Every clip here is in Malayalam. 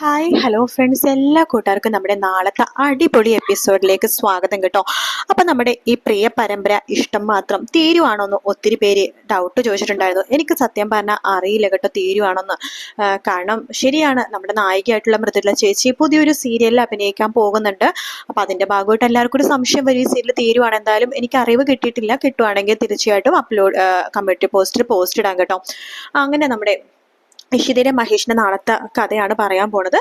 ഹായ് ഹലോ ഫ്രണ്ട്സ് എല്ലാ കൂട്ടുകാർക്കും നമ്മുടെ നാളത്തെ അടിപൊളി എപ്പിസോഡിലേക്ക് സ്വാഗതം കേട്ടോ. അപ്പം നമ്മുടെ ഈ പ്രിയ പരമ്പര ഇഷ്ടം മാത്രം തീരുവാണോന്ന് ഒത്തിരി പേര് ഡൗട്ട് ചോദിച്ചിട്ടുണ്ടായിരുന്നു. എനിക്ക് സത്യം പറഞ്ഞാൽ അറിയില്ല കേട്ടോ തീരുവാണോന്ന്. കാരണം ശരിയാണ് നമ്മുടെ നായികയായിട്ടുള്ള മൃദുല ചേച്ചി പുതിയൊരു സീരിയലിൽ അഭിനയിക്കാൻ പോകുന്നുണ്ട്. അപ്പം അതിന്റെ ഭാഗമായിട്ട് എല്ലാവർക്കും ഒരു സംശയം വരും. ഈ സീരിയൽ തീരുവാണ് എന്തായാലും എനിക്ക് അറിവ് കിട്ടിയിട്ടില്ല. കിട്ടുവാണെങ്കിൽ തീർച്ചയായിട്ടും അപ്ലോഡ് കമ്മ്യൂണിറ്റി പോസ്റ്റിൽ പോസ്റ്റ് ഇടാം കേട്ടോ. അങ്ങനെ നമ്മുടെ ഇഷിതയുടെ മഹേഷിന്റെ നാളത്തെ കഥയാണ് പറയാൻ പോണത്.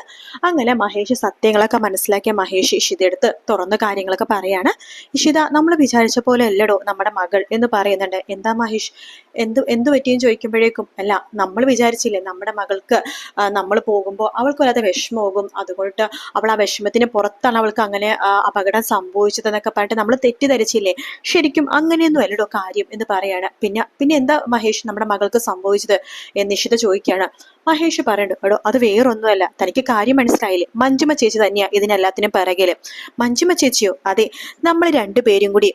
അങ്ങനെ മഹേഷ് സത്യങ്ങളൊക്കെ മനസ്സിലാക്കിയ മഹേഷ് ഇഷിതയെടുത്ത് തുറന്ന കാര്യങ്ങളൊക്കെ പറയാണ്. ഇഷിത നമ്മൾ വിചാരിച്ച പോലെ അല്ലടോ നമ്മുടെ മകൾ എന്ന് പറയുന്നുണ്ട്. എന്താ മഹേഷ്? എന്ത് എന്ത് പറ്റിയെന്ന് ചോദിക്കുമ്പോഴേക്കും അല്ല നമ്മൾ വിചാരിച്ചില്ലേ നമ്മുടെ മകൾക്ക് നമ്മൾ പോകുമ്പോൾ അവൾക്ക് വല്ലാതെ വിഷമമാകും. അതുകൊണ്ട് അവൾ ആ വിഷമത്തിന് പുറത്താണ് അവൾക്ക് അങ്ങനെ അപകടം സംഭവിച്ചതെന്നൊക്കെ പറഞ്ഞിട്ട് നമ്മൾ തെറ്റിദ്ധരിച്ചില്ലേ? ശരിക്കും അങ്ങനെയൊന്നും അല്ലടോ കാര്യം എന്ന് പറയാണ്. പിന്നെ പിന്നെ എന്താ മഹേഷ് നമ്മുടെ മകൾക്ക് സംഭവിച്ചത്? എന്ന് ഇഷിത ചോദിക്കുകയാണ്. മഹേഷ് പറയുന്നു എടോ അത് വേറൊന്നുമല്ല. തനിക്ക് കാര്യം മനസ്സിലായില്ലേ? മഞ്ജുമ ചേച്ചി തന്നെയാ ഇതിനെല്ലാത്തിനും പിറകിൽ. മഞ്ജുമ ചേച്ചിയോ? അതെ നമ്മൾ രണ്ടുപേരും കൂടി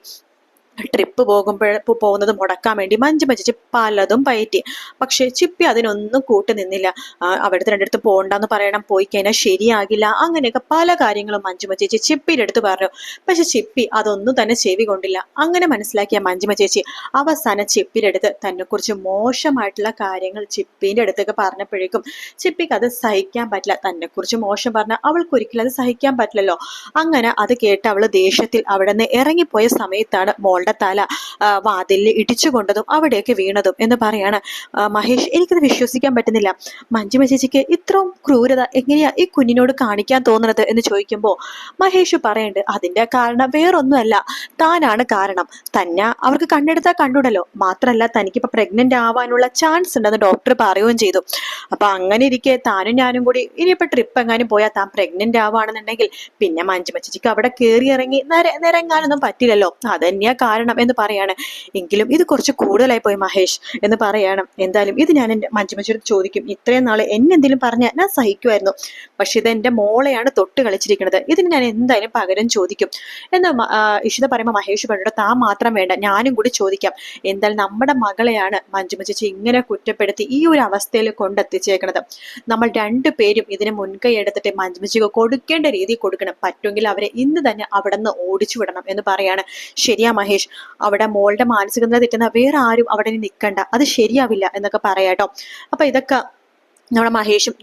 ട്രിപ്പ് പോകുമ്പോൾ പോകുന്നത് മുടക്കാൻ വേണ്ടി മഞ്ച് മഞ്ചിച്ച് പലതും പയറ്റി. പക്ഷെ ചിപ്പി അതിനൊന്നും കൂട്ടി നിന്നില്ല. അവിടുത്തെ രണ്ടിടത്ത് പോകണ്ടെന്ന് പറയണം പോയി കഴിഞ്ഞാൽ ശരിയാകില്ല. അങ്ങനെയൊക്കെ പല കാര്യങ്ങളും മഞ്ജുമ ചേച്ചി ചിപ്പിയുടെ അടുത്ത് പറഞ്ഞു. പക്ഷെ ചിപ്പി അതൊന്നും തന്നെ ചെവി കൊണ്ടില്ല. അങ്ങനെ മനസ്സിലാക്കിയ മഞ്ജുമ ചേച്ചി അവസാനം ചിപ്പിയുടെ അടുത്ത് തന്നെക്കുറിച്ച് മോശമായിട്ടുള്ള കാര്യങ്ങൾ ചിപ്പിന്റെ അടുത്തൊക്കെ പറഞ്ഞപ്പോഴേക്കും ചിപ്പിക്ക് അത് സഹിക്കാൻ പറ്റില്ല. തന്നെക്കുറിച്ച് മോശം പറഞ്ഞാൽ അവൾക്ക് ഒരിക്കലും അത് സഹിക്കാൻ പറ്റില്ലല്ലോ. അങ്ങനെ അത് കേട്ട് അവൾ ദേഷ്യത്തിൽ അവിടെ നിന്ന് ഇറങ്ങിപ്പോയ സമയത്താണ് മോളുടെ തല വാതിലിൽ ഇടിച്ചു കൊണ്ടതും അവിടെയൊക്കെ വീണതും എന്ന് പറയാണ്. മഹേഷ് എനിക്കത് വിശ്വസിക്കാൻ പറ്റുന്നില്ല. മഞ്ജുമ ചേച്ചിക്ക് ഇത്രയും ക്രൂരത എങ്ങനെയാ ഈ കുഞ്ഞിനോട് കാണിക്കാൻ തോന്നുന്നത് എന്ന് ചോദിക്കുമ്പോൾ മഹേഷ് പറയുന്നുണ്ട് അതിന്റെ കാരണം വേറൊന്നുമല്ല. താനാണ് കാരണം. തന്നെ അവർക്ക് കണ്ണെടുത്താൽ കണ്ടുടല്ലോ. മാത്രമല്ല തനിക്കിപ്പോൾ പ്രഗ്നന്റ് ആവാനുള്ള ചാൻസ് ഉണ്ടെന്ന് ഡോക്ടർ പറയുകയും ചെയ്തു. അപ്പൊ അങ്ങനെ ഇരിക്കെ താനും ഞാനും കൂടി ഇനിയിപ്പോ ട്രിപ്പ് എങ്ങാനും പോയാൽ താൻ പ്രഗ്നന്റ് ആവാണെന്നുണ്ടെങ്കിൽ പിന്നെ മഞ്ജുമ ചേച്ചിക്ക് അവിടെ കയറി ഇറങ്ങി നിര നിരങ്ങാനൊന്നും പറ്റില്ലല്ലോ. അതന്നെയാ കാരണം എന്ന് പറയാണ്. എങ്കിലും ഇത് കുറച്ച് കൂടുതലായി പോയി മഹേഷ് എന്ന് പറയാണ്. എന്തായാലും ഇത് ഞാൻ എന്റെ മഞ്ജുമച്ചോട് ചോദിക്കും. ഇത്രയും നാൾ എന്നെന്തെങ്കിലും പറഞ്ഞാൽ ഞാൻ സഹിക്കുമായിരുന്നു പക്ഷെ ഇത് എന്റെ മോളെയാണ് തൊട്ട് കളിച്ചിരിക്കുന്നത്. ഇതിന് ഞാൻ എന്തായാലും പകരം ചോദിക്കും. എന്ന് ഇഷിത പറയുമ്പോൾ മഹേഷ് പറഞ്ഞിട്ട് താൻ മാത്രം വേണ്ട ഞാനും കൂടി ചോദിക്കാം. എന്തായാലും നമ്മുടെ മകളെയാണ് മഞ്ജുമ ഇങ്ങനെ കുറ്റപ്പെടുത്തി ഈ ഒരു അവസ്ഥയിൽ കൊണ്ടെത്തിച്ചേക്കുന്നത് നമ്മൾ രണ്ടു പേരും ഇതിന് മുൻകൈ എടുത്തിട്ട് മഞ്ജുമച്ചിക്ക് കൊടുക്കേണ്ട രീതി കൊടുക്കണം. പറ്റുമെങ്കിൽ അവരെ ഇന്ന് തന്നെ അവിടെ നിന്ന് ഓടിച്ചു വിടണം എന്ന് പറയാണ്. ശരിയാ മഹേഷ്. അവിടെ മോളുടെ മാനസികത തെറ്റുന്ന വേറെ ആരും അവിടെ നിൽക്കണ്ട അത് ശരിയാവില്ല എന്നൊക്കെ പറയാട്ടോ അപ്പൊ ഇതൊക്കെ നമ്മുടെ മഹേഷും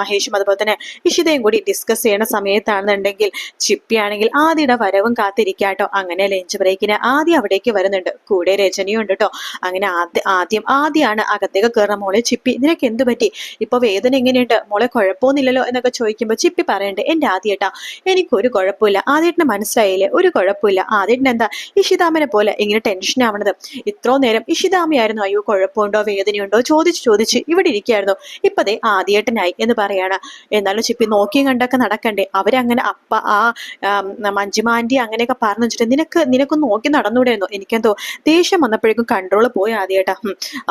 മഹേഷും അതുപോലെ തന്നെ ഇഷിതയും കൂടി ഡിസ്കസ് ചെയ്യുന്ന സമയത്താണെന്നുണ്ടെങ്കിൽ ചിപ്പിയാണെങ്കിൽ ആദ്യയുടെ വരവും കാത്തിരിക്കാട്ടോ അങ്ങനെ ലഞ്ച് ബ്രേക്കിന് ആദ്യം അവിടേക്ക് വരുന്നുണ്ട്. കൂടെ രജനിയും ഉണ്ട് കേട്ടോ അങ്ങനെ ആദ്യ ആദ്യം ആദ്യമാണ് അകത്തേക്ക് കയറുന്ന മോളെ ചിപ്പി നിനക്ക് എന്ത് പറ്റി? ഇപ്പൊ വേദന എങ്ങനെയുണ്ട്? മോളെ കുഴപ്പമൊന്നുമില്ലല്ലോ എന്നൊക്കെ ചോദിക്കുമ്പോൾ ചിപ്പി പറയണ്ടേ എന്റെ ആദ്യേട്ടാ എനിക്കൊരു കുഴപ്പമില്ല. ആദ്യേട്ടന് മനസ്സിലായില്ലേ? ഒരു കുഴപ്പമില്ല. ആദ്യേട്ടൻ എന്താ? ഇഷിതാമനെ പോലെ ഇങ്ങനെ ടെൻഷൻ ആവണത്. ഇത്രോ നേരം ഇഷിതാമയായിരുന്നു അയ്യോ കുഴപ്പമുണ്ടോ? വേദനയുണ്ടോ? ചോദിച്ച് ചോദിച്ച് ഇവിടെ ഇരിക്കുകയായിരുന്നു. ഇപ്പതേ ആദ്യേട്ടനായി എന്ന് പറയാണ്. എന്നാലും ചിപ്പി നോക്കിയും കണ്ടൊക്കെ നടക്കണ്ടേ. അവരങ്ങനെ അപ്പ ആ മഞ്ജുമാന്റി അങ്ങനെയൊക്കെ പറഞ്ഞു വെച്ചിട്ട് നിനക്ക് നിനക്കൊന്ന് നോക്കി നടന്നൂടായിരുന്നു എനിക്കെന്തോ ദേഷ്യം വന്നപ്പോഴേക്കും കൺട്രോൾ പോയി ആദ്യേട്ടാ.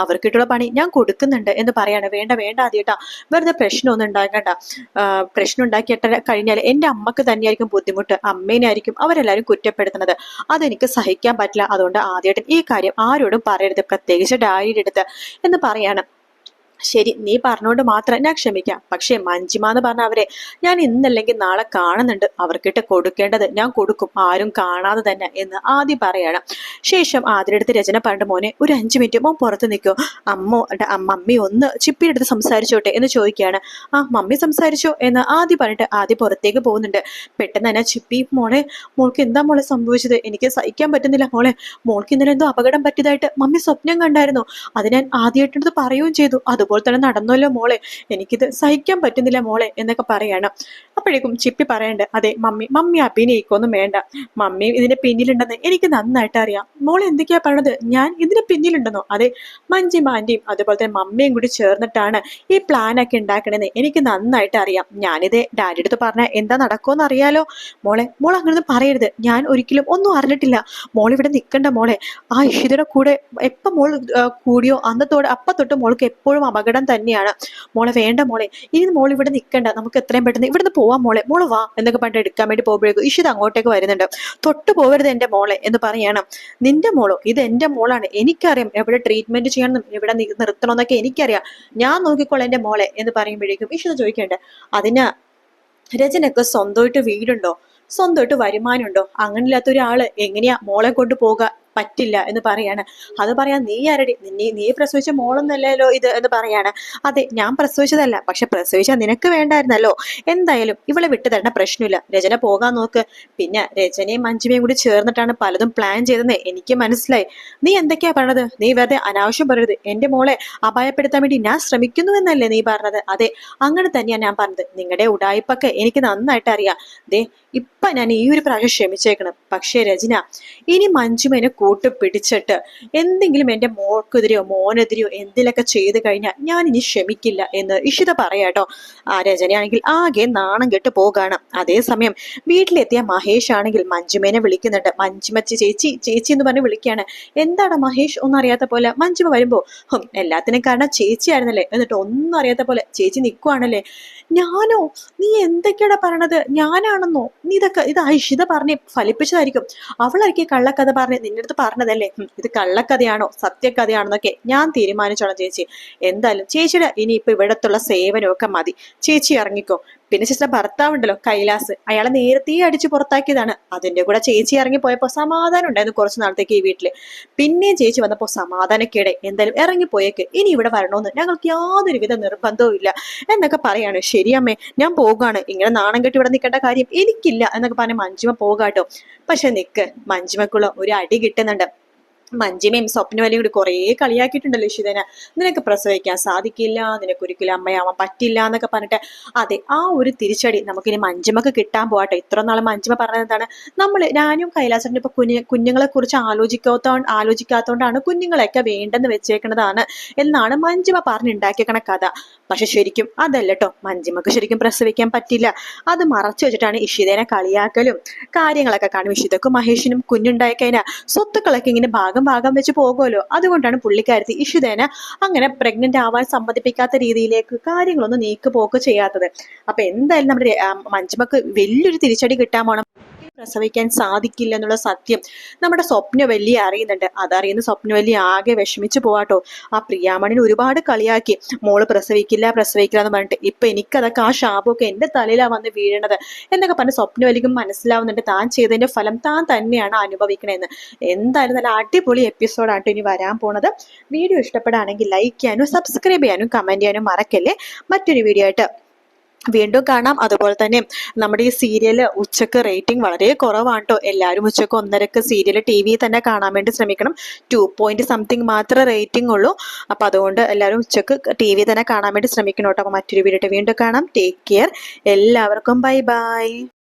അവർക്കിട്ടുള്ള പണി ഞാൻ കൊടുക്കുന്നുണ്ട് എന്ന് പറയാണ്. വേണ്ട വേണ്ട ആദ്യേട്ടാ. വെറുതെ പ്രശ്നമൊന്നും ഉണ്ടാക്കണ്ട. പ്രശ്നം ഉണ്ടാക്കിയിട്ട് കഴിഞ്ഞാൽ എന്റെ അമ്മയ്ക്ക് തന്നെയായിരിക്കും ബുദ്ധിമുട്ട്. അമ്മേനെ ആയിരിക്കും അവരെല്ലാവരും കുറ്റപ്പെടുത്തുന്നത്. അതെനിക്ക് സഹിക്കാൻ പറ്റില്ല. അതുകൊണ്ട് ആദ്യമായിട്ട് ഈ കാര്യം ആരോടും പറയരുത്. പ്രത്യേകിച്ച് ഡാഡിയുടെ അടുത്ത് എന്ന് പറയാണ്. ശരി നീ പറഞ്ഞോണ്ട് മാത്രം ഞാൻ ക്ഷമിക്കാം. പക്ഷേ മഞ്ജിമ എന്ന് പറഞ്ഞ അവരെ ഞാൻ ഇന്നല്ലെങ്കിൽ നാളെ കാണുന്നുണ്ട്. അവർക്കിട്ട് കൊടുക്കേണ്ടത് ഞാൻ കൊടുക്കും. ആരും കാണാതെ തന്നെ എന്ന് ആദ്യം പറയണം. ശേഷം ആദ്യടുത്ത് രചന പണ്ട് മോനെ ഒരു അഞ്ചു മിനിറ്റ് മോൻ പുറത്ത് നിൽക്കോ. അമ്മ മമ്മി ഒന്ന് ചിപ്പിയുടെ അടുത്ത് സംസാരിച്ചോട്ടെ എന്ന് ചോദിക്കുകയാണ്. ആ മമ്മി സംസാരിച്ചോ എന്ന് ആദ്യം പറഞ്ഞിട്ട് ആദ്യം പുറത്തേക്ക് പോകുന്നുണ്ട്. പെട്ടെന്ന് തന്നെ ചിപ്പി മോളെ മോൾക്ക് എന്താ മോളെ സംഭവിച്ചത്? എനിക്ക് സഹിക്കാൻ പറ്റുന്നില്ല മോളെ. മോൾക്ക് ഇന്നലെ എന്തോ അപകടം പറ്റിയതായിട്ട് മമ്മി സ്വപ്നം കണ്ടായിരുന്നു. അത് ഞാൻ ആദ്യമായിട്ടടുത്ത് പറയുകയും ചെയ്തു. അതുപോലെ തന്നെ നടന്നല്ലോ മോളെ. എനിക്കിത് സഹിക്കാൻ പറ്റുന്നില്ല മോളെ എന്നൊക്കെ പറയണം. അപ്പോഴേക്കും ചിപ്പി പറയണ്ട് അതെ മമ്മി മമ്മി അഭിനയിക്കൊന്നും വേണ്ട. മമ്മി ഇതിന്റെ പിന്നിലുണ്ടെന്ന് എനിക്ക് നന്നായിട്ട് അറിയാം. മോൾ എന്തൊക്കെയാ പറഞ്ഞത് ഞാൻ ഇതിന് പിന്നിലുണ്ടെന്നോ? അതെ മഞ്ജിമ ആന്റിയും അതുപോലെ തന്നെ മമ്മിയും കൂടി ചേർന്നിട്ടാണ് ഈ പ്ലാനൊക്കെ ഉണ്ടാക്കണമെന്ന് എനിക്ക് നന്നായിട്ട് അറിയാം. ഞാനിത് ഡാഡിയുടെ അടുത്ത് പറഞ്ഞ എന്താ നടക്കുമെന്ന് അറിയാലോ. മോളെ മോൾ അങ്ങനൊന്നും പറയരുത്. ഞാൻ ഒരിക്കലും ഒന്നും അറിഞ്ഞിട്ടില്ല. മോൾ ഇവിടെ നിൽക്കണ്ട മോളെ. ആ ഇഷിതയുടെ കൂടെ എപ്പം മോൾ കൂടിയോ? അന്നത്തോടെ അപ്പ തൊട്ട് മോൾക്ക് എപ്പോഴും തന്നെയാണ്. മോളെ വേണ്ട മോളെ ഇനി മോൾ ഇവിടെ നിൽക്കണ്ട നമുക്ക് എത്രയും പെട്ടെന്ന് ഇവിടുന്ന് പോവാം മോളെ. മോൾ വാ എന്നൊക്കെ പറഞ്ഞിട്ട് എടുക്കാൻ വേണ്ടി പോകുമ്പോഴേക്കും ഇഷിത് അങ്ങോട്ടേക്ക് വരുന്നുണ്ട്. തൊട്ട് പോകരുത് എന്റെ മോളെ എന്ന് പറയണം. നിന്റെ മോളോ? ഇത് എന്റെ മോളാണ്. എനിക്കറിയാം എവിടെ ട്രീറ്റ്മെന്റ് ചെയ്യണം എവിടെ നിർത്തണമെന്നൊക്കെ എനിക്കറിയാം. ഞാൻ നോക്കിക്കോളാം എന്റെ മോളെ എന്ന് പറയുമ്പോഴേക്കും ഇഷിത ചോദിക്കണ്ടേ അതിന് രചനക്ക് സ്വന്തമായിട്ട് വീടുണ്ടോ? സ്വന്തമായിട്ട് വരുമാനമുണ്ടോ? അങ്ങനെയില്ലാത്ത ഒരാൾ എങ്ങനെയാ മോളെ കൊണ്ട് പോകാൻ പറ്റില്ല എന്ന് പറയാണ്. അത് പറയാൻ നീ ആരടി? നിന്നെ നീ പ്രസവിച്ച മോളൊന്നല്ലല്ലോ ഇത് എന്ന് പറയാണ്. അതെ ഞാൻ പ്രസവിച്ചതല്ല. പക്ഷെ പ്രസവിച്ച നിനക്ക് വേണ്ടായിരുന്നല്ലോ. എന്തായാലും ഇവളെ വിട്ടു തരേണ്ട പ്രശ്നമില്ല. രചന പോകാൻ നോക്ക്. പിന്നെ രചനയും മഞ്ജുമയും കൂടി ചേർന്നിട്ടാണ് പലതും പ്ലാൻ ചെയ്തെന്ന് എനിക്ക് മനസ്സിലായി. നീ എന്തൊക്കെയാ പറഞ്ഞത്? നീ വെറുതെ അനാവശ്യം പറയരുത്. എന്റെ മോളെ അപായപ്പെടുത്താൻ വേണ്ടി ഞാൻ ശ്രമിക്കുന്നു എന്നല്ലേ നീ പറഞ്ഞത്? അതെ അങ്ങനെ തന്നെയാണ് ഞാൻ പറഞ്ഞത്. നിങ്ങളുടെ ഉടായ്പൊക്കെ എനിക്ക് നന്നായിട്ട് അറിയാം. ദേ ഇപ്പൊ ഞാൻ ഈ ഒരു പ്രാവശ്യം ക്ഷമിച്ചേക്കണം. പക്ഷേ രചന ഇനി മഞ്ജുമേനെ കൂട്ട് പിടിച്ചിട്ട് എന്തെങ്കിലും എന്റെ മോൾക്കെതിരെയോ മോനെതിരെയോ എന്തിലൊക്കെ ചെയ്തു കഴിഞ്ഞാൽ ഞാൻ ഇനി ക്ഷമിക്കില്ല എന്ന് ഇഷിത പറയാട്ടോ ആ രചനയാണെങ്കിൽ ആകെ നാണം കെട്ട് പോകാണ് അതേസമയം വീട്ടിലെത്തിയ മഹേഷ് ആണെങ്കിൽ മഞ്ജുമേനെ വിളിക്കുന്നുണ്ട്. മഞ്ജുമച്ചി ചേച്ചി ചേച്ചി എന്ന് പറഞ്ഞ് വിളിക്കുകയാണ്. എന്താണ് മഹേഷ്? ഒന്നും അറിയാത്ത പോലെ മഞ്ജുമ വരുമ്പോ എല്ലാത്തിനും കാരണം ചേച്ചിയായിരുന്നല്ലേ എന്നിട്ട് ഒന്നും അറിയാത്ത പോലെ ചേച്ചി നിൽക്കുവാണല്ലേ ഞാനോ? നീ എന്തൊക്കെയാണ് പറയണത്? ഞാനാണെന്നോ? നീ ഇതൊക്കെ ഇത് ഐഷിത പറഞ്ഞ് ഫലിപ്പിച്ചതായിരിക്കും. അവളായിരിക്കും കള്ളക്കഥ പറഞ്ഞ് നിന്റെ പറഞ്ഞതല്ലേ? ഹും, ഇത് കള്ളക്കഥയാണോ? സത്യക്കഥയാണെന്നൊക്കെ ഞാൻ തീരുമാനിച്ചോളാം ചേച്ചി. എന്തായാലും ചേച്ചിയുടെ ഇനിയിപ്പോ ഇവിടത്തുള്ള സേവനമൊക്കെ മതി. ചേച്ചി ഇറങ്ങിക്കോ. പിന്നെ ചേച്ചിയുടെ ഭർത്താവുണ്ടല്ലോ കൈലാസ്. അയാളെ നേരത്തെ അടിച്ച് പുറത്താക്കിയതാണ്. അതിന്റെ കൂടെ ചേച്ചി ഇറങ്ങി പോയപ്പോ സമാധാനം ഉണ്ടായിരുന്നു കുറച്ചു നാളത്തേക്ക് ഈ വീട്ടിൽ. പിന്നെയും ചേച്ചി വന്നപ്പോ സമാധാനക്കേടെ. എന്തായാലും ഇറങ്ങിപ്പോയേക്ക്. ഇനി ഇവിടെ വരണമെന്ന് ഞങ്ങൾക്ക് യാതൊരു വിധ നിർബന്ധവും ഇല്ല എന്നൊക്കെ പറയാണ്. ശരിയമ്മേ ഞാൻ പോകാണ്. ഇങ്ങനെ നാണം കെട്ടി ഇവിടെ നിൽക്കേണ്ട കാര്യം എനിക്കില്ല എന്നൊക്കെ പറഞ്ഞ് മഞ്ജിമ പോകാട്ടോ. പക്ഷെ നിക്ക് മഞ്ജിമക്കുള്ള ഒരു അടി കിട്ടുന്നുണ്ട്. മഞ്ജിമയും സ്വപ്നവലയും കൂടി കുറേ കളിയാക്കിയിട്ടുണ്ടല്ലോ ഇഷിതന. നിനക്ക് പ്രസവിക്കാൻ സാധിക്കില്ല നിനക്ക് ഒരിക്കലും അമ്മയാവാൻ പറ്റില്ല എന്നൊക്കെ പറഞ്ഞിട്ട് അതെ ആ ഒരു തിരിച്ചടി നമുക്കിനി മഞ്ജിമക്ക് കിട്ടാൻ പോകട്ടെ ഇത്ര നാൾ മഞ്ജിമ പറഞ്ഞത് എന്താണ്? നമ്മൾ ഞാനും കൈലാസനും ഇപ്പൊ കുഞ്ഞു കുഞ്ഞുങ്ങളെ കുറിച്ച് ആലോചിക്കാത്തോ ആലോചിക്കാത്തോണ്ടാണ് കുഞ്ഞുങ്ങളെയൊക്കെ വേണ്ടെന്ന് വെച്ചേക്കുന്നതാണ് എന്നാണ് മഞ്ജിമ പറഞ്ഞുണ്ടാക്കിയേക്കണ കഥ പക്ഷെ ശരിക്കും അതല്ല കേട്ടോ മഞ്ജിമക്ക് ശരിക്കും പ്രസവിക്കാൻ പറ്റില്ല. അത് മറച്ചു വെച്ചിട്ടാണ് ഇഷിതേനെ കളിയാക്കലും കാര്യങ്ങളൊക്കെ കാണും. ഇഷിതക്കും മഹേഷിനും കുഞ്ഞുണ്ടായി കഴിഞ്ഞാൽ സ്വത്തുക്കളൊക്കെ ഇങ്ങനെ ഭാഗം ഭാഗം വെച്ച് പോകുമല്ലോ? അതുകൊണ്ടാണ് പുള്ളിക്കാരത്തി ഇഷുദേന അങ്ങനെ പ്രഗ്നന്റ് ആവാൻ സമ്മതിപ്പിക്കാത്ത രീതിയിലേക്ക് കാര്യങ്ങളൊന്നും നീക്കുപോക്ക് ചെയ്യാത്തത്. അപ്പൊ എന്തായാലും നമ്മുടെ രെ- വലിയൊരു തിരിച്ചടി കിട്ടാൻ പോണം. പ്രസവിക്കാൻ സാധിക്കില്ല എന്നുള്ള സത്യം നമ്മുടെ സ്വപ്നവല്ലി അറിയുന്നുണ്ട്. അതറിയുന്ന സ്വപ്നവല്ലി ആകെ വിഷമിച്ചു പോവാട്ടോ. ആ പ്രിയാമണിനെ ഒരുപാട് കളിയാക്കി. മോൾ പ്രസവിക്കില്ല പ്രസവിക്കില്ല എന്ന് പറഞ്ഞിട്ട് ഇപ്പൊ എനിക്കതൊക്കെ ആ ശാപമൊക്കെ എന്റെ തലയിലാണ് വന്ന് വീഴണത് എന്നൊക്കെ പറഞ്ഞ് സ്വപ്നവലിക്കും മനസ്സിലാവുന്നുണ്ട്. താൻ ചെയ്തതിന്റെ ഫലം താൻ തന്നെയാണ് അനുഭവിക്കണമെന്ന് എന്തായാലും നല്ല അടിപൊളി എപ്പിസോഡാട്ടോ ഇനി വരാൻ പോണത്. വീഡിയോ ഇഷ്ടപ്പെടുകയാണെങ്കിൽ ലൈക്ക് ചെയ്യാനും സബ്സ്ക്രൈബ് ചെയ്യാനും കമന്റ് ചെയ്യാനും മറക്കല്ലേ. മറ്റൊരു വീഡിയോ ആയിട്ട് വീണ്ടും കാണാം. അതുപോലെ തന്നെ നമ്മുടെ ഈ സീരിയൽ ഉച്ചയ്ക്ക് റേറ്റിംഗ് വളരെ കുറവാണ് കേട്ടോ എല്ലാവരും ഉച്ചയ്ക്ക് ഒന്നരക്ക് സീരിയൽ ടി വി തന്നെ കാണാൻ വേണ്ടി ശ്രമിക്കണം. ടു പോയിന്റ് സംതിങ് മാത്രമേ റേറ്റിംഗ് ഉള്ളൂ. അപ്പോൾ അതുകൊണ്ട് എല്ലാവരും ഉച്ചയ്ക്ക് ടി വി തന്നെ കാണാൻ വേണ്ടി ശ്രമിക്കണം കേട്ടോ. അപ്പം മറ്റൊരു വീഡിയോ വീണ്ടും കാണാം. ടേക്ക് കെയർ എല്ലാവർക്കും ബൈ ബൈ